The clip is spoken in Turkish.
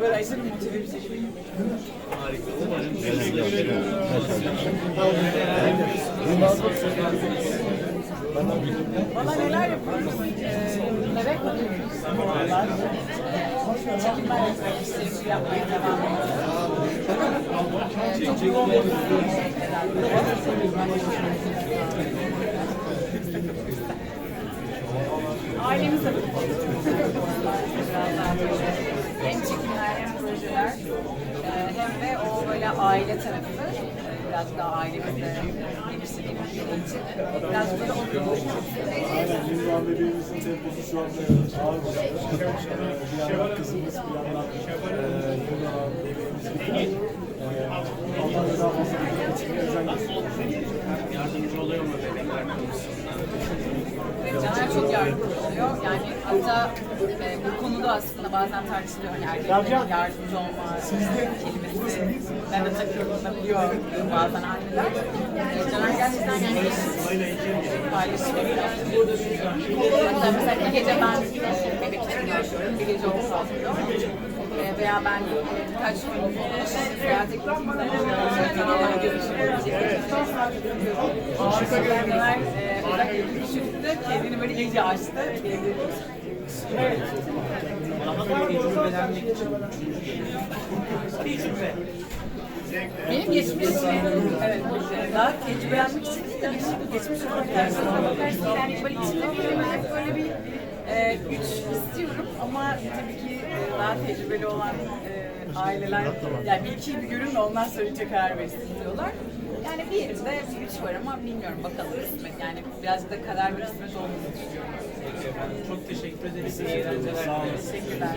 Böyle Ayşe'nin motive bir şekilde. Valla neler yapıyoruz? Bebek. Valla. Çekimler yapmak işlerimizi yapmaya devam ediyoruz. Ee, çok yoğun bir Ailemizle birlikte. Biraz daha böyle hem hem projeler ee, hem de o böyle aile tarafı ee, biraz daha ailemizle geliştirdiğimiz bir için biraz böyle okuyoruz. Yıldan bebeğimizin temposu şu anda ağır. Bir yandan kızımız, bir yandan Yıldan bebeğimiz gidiyor. Daha fazla bir özen gösteriyor. Yardımcı oluyor mu bebekler konusunda? Caner çok yardımcı oluyor. Yani hatta e, bu konuda aslında bazen tartışılıyor. Hani erkeklerin yardımcı olma kelimesi. Ben de takıyorum biliyor bazen anneler. E, Caner gerçekten yani paylaşıyor. Hatta mesela bir gece ben e, bebek için yaşıyorum. Bir gece o kalkıyor. E, veya ben e, birkaç gün e, seyahat ettiğimde e, tamamen görüşüyorum. Caner e, küçüklükte kendini böyle iyice açtı. Tecrübe. Benim geçmiş evet daha tecrübelenmek için değil de geçmiş olarak yani böyle içinde bir böyle, bir güç istiyorum ama tabii ki e, daha tecrübeli olan e, aileler yani bir iki bir görün de ondan üçe karar versin diyorlar. Yani bir yerinde bir güç var ama bilmiyorum bakalım kısmet yani birazcık da kader ve kısmet olduğunu düşünüyorum. Peki efendim. Çok teşekkür ederiz. İyi eğlenceler. Teşekkürler.